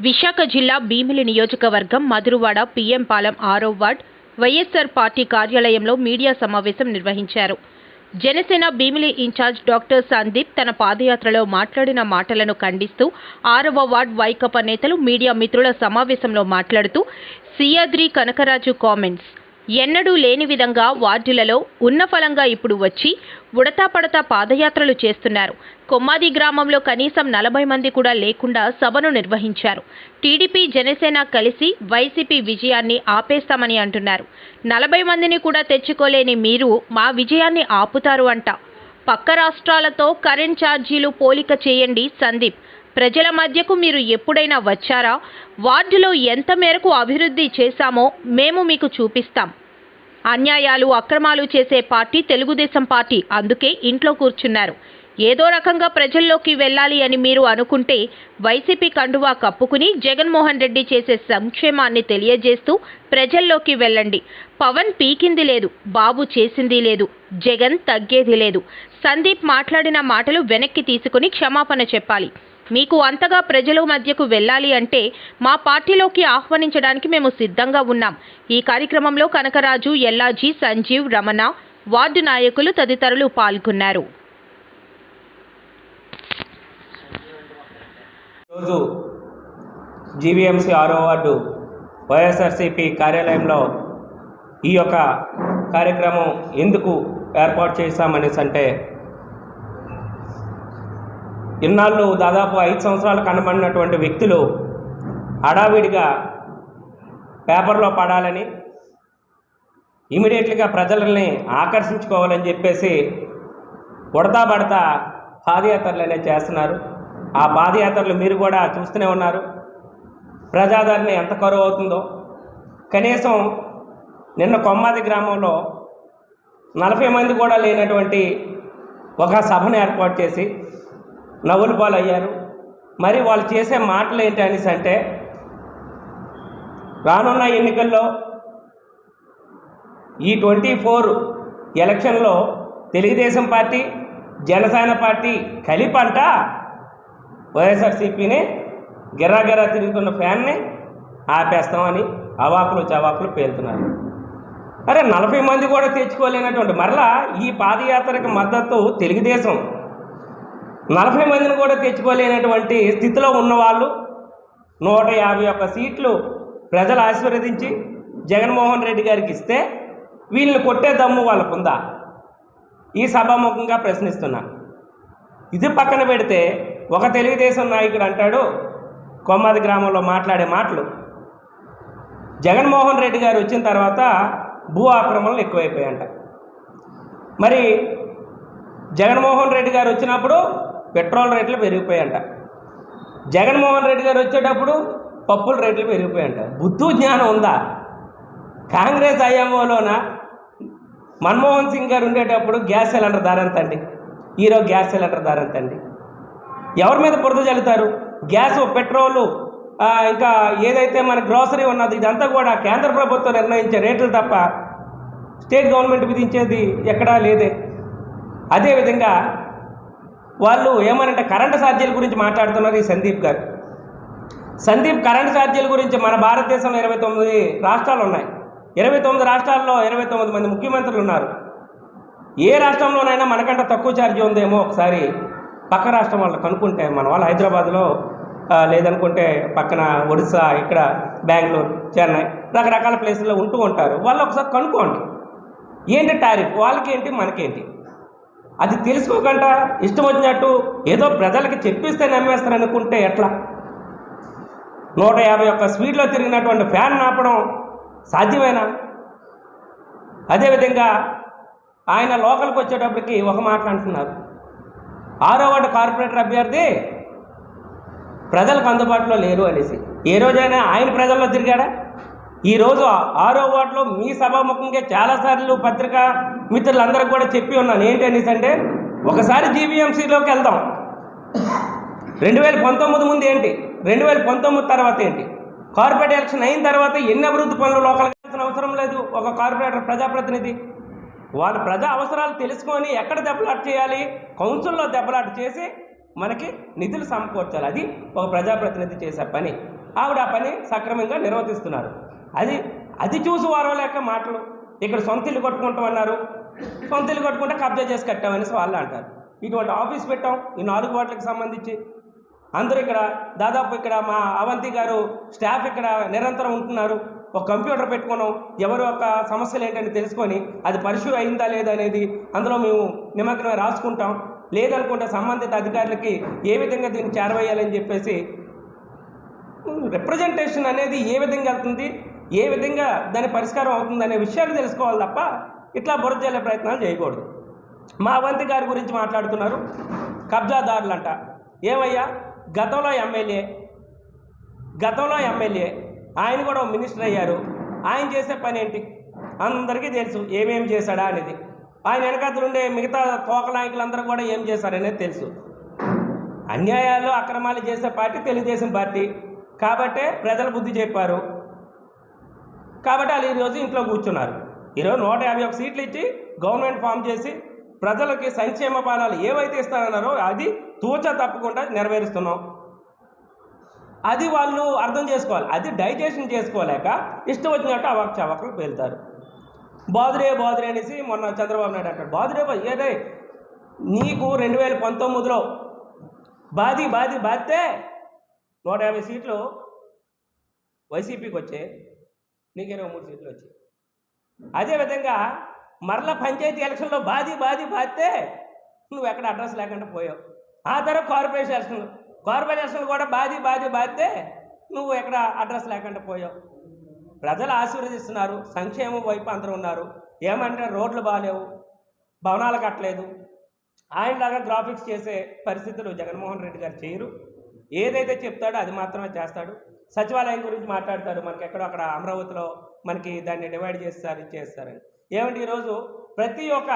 విశాఖ జిల్లా భీమిలి నియోజకవర్గం మధురవాడ పిఎం పాలెం ఆరో వార్డ్ వైఎస్ఆర్ పార్టీ కార్యాలయంలో మీడియా సమావేశం నిర్వహించారు. Janasena Bheemili in charge doctor Sandeep తన పాదయాత్రలో మాట్లాడిన మాటలను ఖండిస్తూ ఆరవ వార్డ్ వైకపా నేతలు మీడియా మిత్రుల సమావేశంలో మాట్లాడుతూ సియాద్రి కనకరాజు కామెంట్స్ ఎన్నడూ లేని విధంగా వార్డులలో ఉన్న ఫలంగా ఇప్పుడు వచ్చి ఉడతా పడతా పాదయాత్రలు చేస్తున్నారు. కొమ్మాది గ్రామంలో కనీసం నలభై మంది కూడా లేకుండా సభను నిర్వహించారు. టీడీపీ జనసేన కలిసి వైసీపీ విజయాన్ని ఆపేస్తామని అంటున్నారు. నలభై మందిని కూడా తెచ్చుకోలేని మీరు మా విజయాన్ని ఆపుతారు అంట. పక్క రాష్ట్రాలతో కరెంట్ ఛార్జీలు పోలిక చేయండి సందీప్. ప్రజల మధ్యకు మీరు ఎప్పుడైనా వచ్చారా? వార్డులో ఎంత మేరకు అభివృద్ధి చేశామో మేము మీకు చూపిస్తాం. అన్యాయాలు అక్రమాలు చేసే పార్టీ తెలుగుదేశం పార్టీ అందుకే ఇంట్లో కూర్చున్నారు. ఏదో రకంగా ప్రజల్లోకి వెళ్ళాలి అని మీరు అనుకుంటే వైసీపీ కండువా కప్పుకుని జగన్మోహన్ రెడ్డి చేసే సంక్షేమాన్ని తెలియజేస్తూ ప్రజల్లోకి వెళ్ళండి. పవన్ పీకింది లేదు బాబు చేసింది లేదు జగన్ తగ్గేది లేదు. సందీప్ మాట్లాడిన మాటలు వెనక్కి తీసుకుని క్షమాపణ చెప్పాలి. మీకు అంతగా ప్రజల మధ్యకు వెళ్ళాలి అంటే మా పార్టీలోకి ఆహ్వానించడానికి మేము సిద్ధంగా ఉన్నాం. ఈ కార్యక్రమంలో కనకరాజు ఎల్లాజీ సంజీవ్ రమణ వార్డు నాయకులు తదితరులు పాల్గొన్నారు. ఈరోజు జీవీఎంసీ ఆరో వార్డు వైఎస్ఆర్సీపీ కార్యాలయంలో ఈ యొక్క కార్యక్రమం ఎందుకు ఏర్పాటు చేశామనేసి అంటే ఇన్నాళ్ళు దాదాపు ఐదు సంవత్సరాలు కనబడినటువంటి వ్యక్తులు హడావిడిగా పేపర్లో పడాలని ఇమీడియట్లీగా ప్రజలని ఆకర్షించుకోవాలని చెప్పేసి ఉడతా పడతా పాదయాత్రలు అనేది చేస్తున్నారు. ఆ పాదయాత్రలు మీరు కూడా చూస్తూనే ఉన్నారు. ప్రజాదరణ ఎంత కరువు అవుతుందో. కనీసం నిన్న కొమ్మాది గ్రామంలో నలభై మంది కూడా లేనటువంటి ఒక సభను ఏర్పాటు చేసి నవ్వులు పాలయ్యారు. మరి వాళ్ళు చేసే మాటలు ఏంటి అనేసి అంటే రానున్న ఎన్నికల్లో ఈ ట్వంటీ ఫోర్ ఎలక్షన్లో తెలుగుదేశం పార్టీ జనసేన పార్టీ కలిపంట వైఎస్ఆర్సీపీని గిర్రా తిరుగుతున్న ఫ్యాన్ని ఆపేస్తామని అవాకులు చవాకులు పేలుతున్నారు. అరే నలభై మంది కూడా తెచ్చుకోలేనటువంటి మరలా ఈ పాదయాత్రకు మద్దతు తెలుగుదేశం. నలభై మందిని కూడా తెచ్చుకోలేనటువంటి స్థితిలో ఉన్నవాళ్ళు నూట యాభై ఒక్క సీట్లు ప్రజలు ఆశీర్వదించి జగన్మోహన్ రెడ్డి గారికి ఇస్తే వీళ్ళని కొట్టే దమ్ము వాళ్ళకుందా? ఈ సభాముఖంగా ప్రశ్నిస్తున్నా. ఇది పక్కన పెడితే ఒక తెలుగుదేశం నాయకుడు అంటాడు కొమ్మది గ్రామంలో మాట్లాడే మాటలు. జగన్మోహన్ రెడ్డి గారు వచ్చిన తర్వాత భూ ఆక్రమణలు ఎక్కువైపోయాయంట. మరి జగన్మోహన్ రెడ్డి గారు వచ్చినప్పుడు పెట్రోల్ రేట్లు పెరిగిపోయాయంట. జగన్మోహన్ రెడ్డి గారు వచ్చేటప్పుడు పప్పుల రేట్లు పెరిగిపోయాయంట. బుద్ధు జ్ఞానం ఉందా? కాంగ్రెస్ ఐఎంఓలోన? మన్మోహన్ సింగ్ గారు ఉండేటప్పుడు గ్యాస్ సిలిండర్ ధర ఎంత అండి ఈరోజు గ్యాస్ సిలిండర్ ధర ఎంతండి? ఎవరి మీద బురద చల్లుతారు గ్యాస్ పెట్రోలు ఇంకా ఏదైతే మన గ్రోసరీ ఉన్నది ఇదంతా కూడా కేంద్ర ప్రభుత్వం నిర్ణయించే రేట్లు తప్ప స్టేట్ గవర్నమెంట్ విధించేది ఎక్కడా లేదే. అదేవిధంగా వాళ్ళు ఏమనంటే కరెంటు ఛార్జీల గురించి మాట్లాడుతున్నారు ఈ సందీప్ గారు. సందీప్ కరెంటు ఛార్జీల గురించి మన భారతదేశంలో ఇరవై తొమ్మిది రాష్ట్రాలు ఉన్నాయి. ఇరవై తొమ్మిది రాష్ట్రాల్లో ఇరవై తొమ్మిది మంది ముఖ్యమంత్రులు ఉన్నారు. ఏ రాష్ట్రంలోనైనా మనకంటే తక్కువ ఛార్జీ ఉందేమో ఒకసారి పక్క రాష్ట్రం వాళ్ళు కనుక్కుంటే మన వాళ్ళు హైదరాబాద్లో లేదనుకుంటే పక్కన ఒడిశా ఇక్కడ బెంగళూరు చెన్నై రకరకాల ప్లేసుల్లో ఉంటూ ఉంటారు. వాళ్ళు ఒకసారి కనుక్కోండి. ఏంటి టారిఫ్? వాళ్ళకేంటి మనకేంటి? అది తెలుసుకోకుండా ఇష్టం వచ్చినట్టు ఏదో ప్రజలకి చెప్పిస్తే నమ్మేస్తారు అనుకుంటే ఎట్లా? నూట యాభై ఒక్క స్పీడ్లో తిరిగినటువంటి ఫ్యాన్ ఆపడం సాధ్యమేనా? అదేవిధంగా ఆయన లోకల్కి వచ్చేటప్పటికి ఒక మాట అంటున్నారు. ఆరో వార్డు కార్పొరేటర్ అభ్యర్థి ప్రజలకు అందుబాటులో లేరు అనేసి. ఏ రోజైనా ఆయన ప్రజల్లో తిరిగాడా? ఈరోజు ఆరో వార్డులో మీ సభాముఖంగా చాలాసార్లు పత్రికా మిత్రులందరికీ కూడా చెప్పి ఉన్నాను. ఏంటి అనేసి అంటే ఒకసారి జీవీఎంసీలోకి వెళ్దాం. రెండు వేల పంతొమ్మిది ముందు ఏంటి? రెండు వేల పంతొమ్మిది తర్వాత ఏంటి? కార్పొరేట్ ఎలక్షన్ అయిన తర్వాత ఎన్ని అభివృద్ధి పనులు లోకల్కి అవసరం లేదు? ఒక కార్పొరేటర్ ప్రజాప్రతినిధి. వాళ్ళ ప్రజా అవసరాలు తెలుసుకొని ఎక్కడ దెబ్బలాట చేయాలి? కౌన్సిల్లో దెబ్బలాట చేసి మనకి నిధులు సమకూర్చాలి. అది ఒక ప్రజాప్రతినిధి చేసే పని. ఆవిడ ఆ పని సక్రమంగా నిర్వర్తిస్తున్నారు. అది అది చూసి వారవలేక మాటలు. ఇక్కడ సొంత ఇల్లు కట్టుకుంటామన్నారు. సొంత ఇల్లు కట్టుకుంటే కబ్జా చేసి కట్టామనేసి వాళ్ళు అంటారు. ఇటువంటి ఆఫీస్ పెట్టాం. ఈ నాలుగు వాటికి సంబంధించి. అందరూ ఇక్కడ దాదాపు ఇక్కడ మా అవంతి గారు స్టాఫ్ ఇక్కడ నిరంతరం ఉంటున్నారు. ఒక కంప్యూటర్ పెట్టుకున్నాం. ఎవరు యొక్క సమస్యలు ఏంటని తెలుసుకొని అది పరిశు అయిందా లేదా అనేది అందులో మేము నిమగ్నమై రాసుకుంటాం. లేదనుకుంటే సంబంధిత అధికారులకి ఏ విధంగా దీన్ని చేరవేయాలని చెప్పేసి రిప్రజెంటేషన్ అనేది ఏ విధంగా వెళ్తుంది? ఏ విధంగా దాని పరిష్కారం అవుతుందనే విషయాలు తెలుసుకోవాలి తప్ప ఇట్లా బుర్ర జల్లే ప్రయత్నాలు చేయకూడదు. మా వంతి గారి గురించి మాట్లాడుతున్నారు. కబ్జాదారులంట. ఏమయ్యా? గతంలో ఎమ్మెల్యే గతంలో ఎమ్మెల్యే ఆయన కూడా మినిస్టర్ అయ్యారు. ఆయన చేసే పని ఏంటి? అందరికీ తెలుసు ఏమేం చేశాడా అనేది. ఆయన వెనకాతలు ఉండే మిగతా తోక నాయకులందరూ కూడా ఏం చేశారనేది తెలుసు. అన్యాయాలు అక్రమాలు చేసే పార్టీ తెలుగుదేశం పార్టీ. కాబట్టే ప్రజలు బుద్ధి చెప్పారు. కాబట్టి వాళ్ళు ఈరోజు ఇంట్లో కూర్చున్నారు. ఈరోజు నూట యాభై ఒక సీట్లు ఇచ్చి గవర్నమెంట్ ఫామ్ చేసి ప్రజలకి సంక్షేమ పాలనలు ఏవైతే ఇస్తారన్నారో అది తూచ తప్పకుండా నెరవేరుస్తున్నాం. అది వాళ్ళు అర్థం చేసుకోవాలి. అది డైజెషన్ చేసుకోలేక ఇష్టం వచ్చినట్టు అవాక్ చవాకులు పేలుతారు. బాదురే బాదురే అనేసి మొన్న చంద్రబాబు నాయుడు అంటాడు. బాదురే ఏదే నీకు రెండు వేల పంతొమ్మిదిలో బాది బాది బాధితే నూట యాభై సీట్లు వైసీపీకి వచ్చాయి. నీకు ఇరవై మూడు సీట్లు వచ్చాయి. అదేవిధంగా మరల పంచాయతీ ఎలక్షన్లో బాధి బాధి బాధితే నువ్వు ఎక్కడ అడ్రస్ లేకుండా పోయావు. ఆ తర్వాత కార్పొరేషన్ ఎలక్షన్లు. కార్పొరేషన్ కూడా బాధి బాధి బాధితే నువ్వు ఎక్కడ అడ్రస్ లేకుండా పోయావు. ప్రజలు ఆశీర్వదిస్తున్నారు. సంక్షేమం వైపు అందరూ ఉన్నారు. ఏమంటే రోడ్లు బాగాలేవు భవనాలు కట్టలేదు. ఆయనలాగా గ్రాఫిక్స్ చేసే పరిస్థితులు జగన్మోహన్ రెడ్డి గారు చేయరు. ఏదైతే చెప్తాడో అది మాత్రమే చేస్తాడు. సచివాలయం గురించి మాట్లాడతారు. మనకి ఎక్కడో అక్కడ అమరావతిలో మనకి దాన్ని డివైడ్ చేస్తారు ఇచ్చేస్తారని ఏమంటే ఈరోజు ప్రతి ఒక్క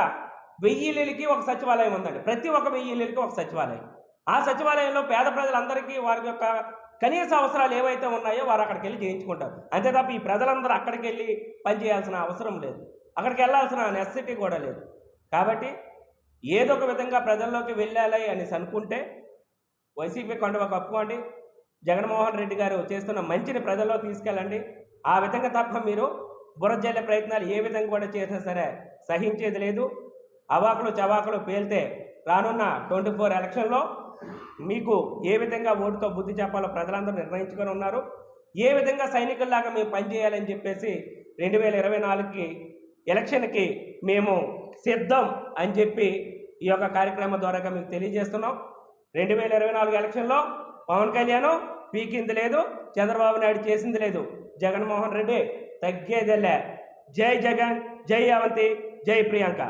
వెయ్యి ఇళ్ళకి ఒక సచివాలయం ఉందండి. ప్రతి ఒక్క వెయ్యి ఇళ్ళకి ఒక సచివాలయం. ఆ సచివాలయంలో పేద ప్రజలందరికీ వారి యొక్క కనీస అవసరాలు ఏవైతే ఉన్నాయో వారు అక్కడికి వెళ్ళి చేయించుకుంటారు. అంతే తప్ప ఈ ప్రజలందరూ అక్కడికి వెళ్ళి పనిచేయాల్సిన అవసరం లేదు. అక్కడికి వెళ్ళాల్సిన నెసెసిటీ కూడా లేదు. కాబట్టి ఏదో ఒక విధంగా ప్రజల్లోకి వెళ్ళాలి అనేసి అనుకుంటే వైసీపీ కొండవ కప్పుకోండి జగన్మోహన్ రెడ్డి గారు చేస్తున్న మంచిని ప్రజల్లో తీసుకెళ్ళండి. ఆ విధంగా తప్ప మీరు బురజల్లే ప్రయత్నాలు ఏ విధంగా కూడా చేసినా సరే సహించేది లేదు. అవాకులు చవాకులు పేలితే రానున్న ట్వంటీ ఫోర్ ఎలక్షన్లో మీకు ఏ విధంగా ఓటుతో బుద్ధి చెప్పాలో ప్రజలందరూ నిర్ణయించుకొని ఉన్నారు. ఏ విధంగా సైనికుల్లాగా మేము పనిచేయాలని చెప్పేసి రెండు వేల ఇరవై నాలుగుకి ఎలక్షన్కి మేము సిద్ధం అని చెప్పి ఈ యొక్క కార్యక్రమం ద్వారా మీకు తెలియజేస్తున్నాం. రెండు వేల ఇరవై నాలుగు ఎలక్షన్లో పవన్ కళ్యాణ్ పీకింది లేదు చంద్రబాబు నాయుడు చేసింది లేదు. జగన్మోహన్ రెడ్డి తగ్గేదేలే. జై జగన్ జై అవంతి జై ప్రియాంక.